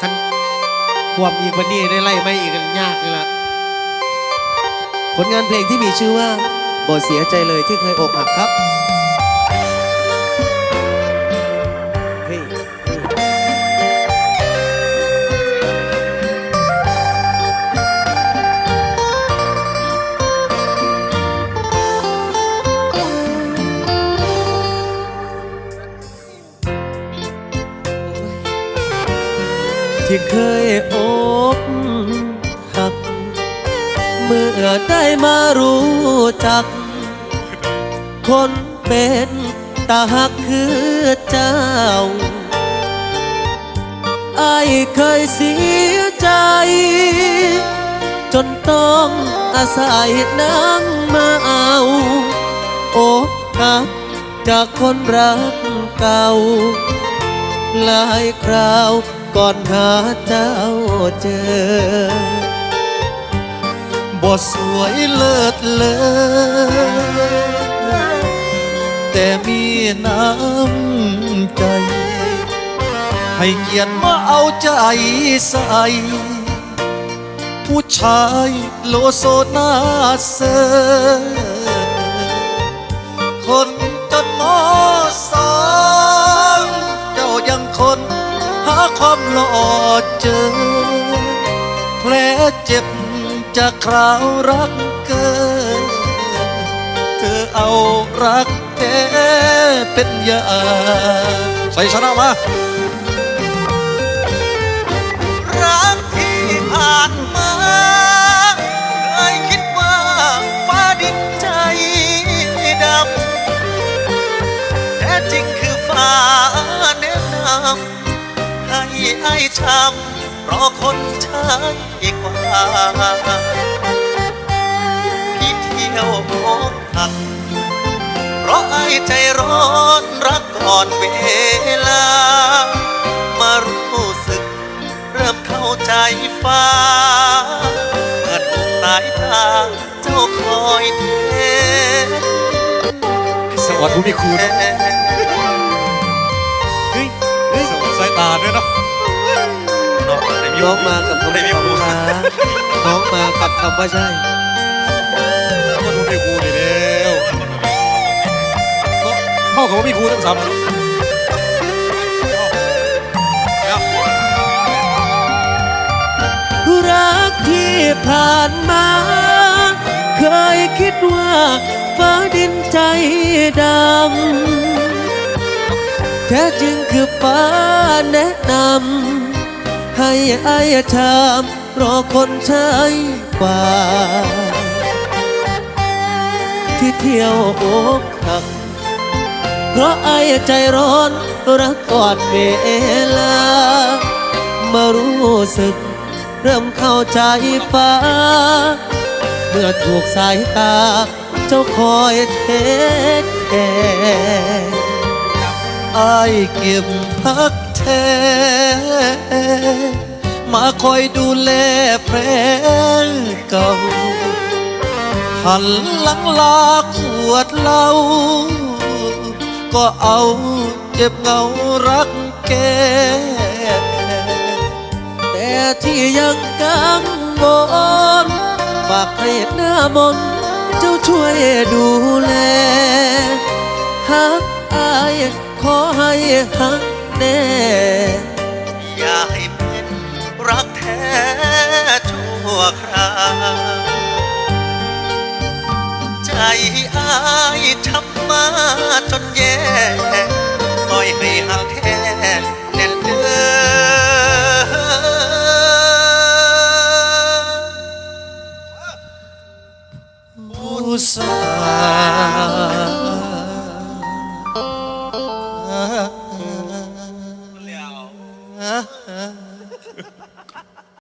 ขันความอีกวันนี้ได้ไล่ไม่อีกกันยากเลยล่ะ ผลงานเพลงที่มีชื่อว่าบ่เสียใจเลยที่เคยอกหักครับ ที่เคยอกหัก เมื่อได้มารู้จัก คนเป็นตาหักคือเจ้าไอ้เคยเสียใจ จนต้องอาศัยนางมาเอาอกหักจากคนรักเก่า หลายคราว ก่อนหาเจ้าเจอบทสวยเลิศเลอแต่มีน้ำใจ ให้เกียรติมาเอาใจใส่ผู้ชายโลโซนาเซอคน ความหล่อเจอ แผลเจ็บจากคราวรักเกิน เธอเอารักแท้เป็นยาใส่ชนะมารักที่ผ่านมา ให้ไอ้ช้ำเพราะคนใช้กว่าพี่เที่ยวอกหักเพราะไอ้ใจร้อนรักก่อนเวลา มารู้สึก เริ่มเข้าใจฟ้าเมื่อถูกสายตาเจ้าคอยเทสวัสดีพี่ครู ตาด้วยเนาะน้องได้มีน้องมากับคำได้มีว่าครูค้าน้องมากับคำว่าใช่สวัสดีพี่ครูนี่แล้วเข้ากับว่าพี่ครูทั้งสามแล้วรักที่ผ่านมา เคยคิดว่าฟ้าดินใจดำแท้จริงคือฟ้า แนะนำให้อายทำรอคนใช้กว่า ที่เที่ยวอกหัก เพราะไอ้ใจร้อนรักก่อนเวลา มารู้สึกเริ่มเข้าใจฟ้า เมื่อถูกสายตา เจ้าคอยเทคแคร์ อายเก็บพักแท้ มาคอยดูแลแผลเก่า หันหลังลาขวดเหล้าก็เอาเจ็บเงารักแก แต่ที่ยังกังวลฝากให้หน้ามนเจ้าช่วยดูแลหักอาย ขอให้หักแน่ อย่าให้เป็นรักแท้ชั่วคราว ใจอายช้ำมาจนแย่ซอยให้หักแท้แน่นเด้อ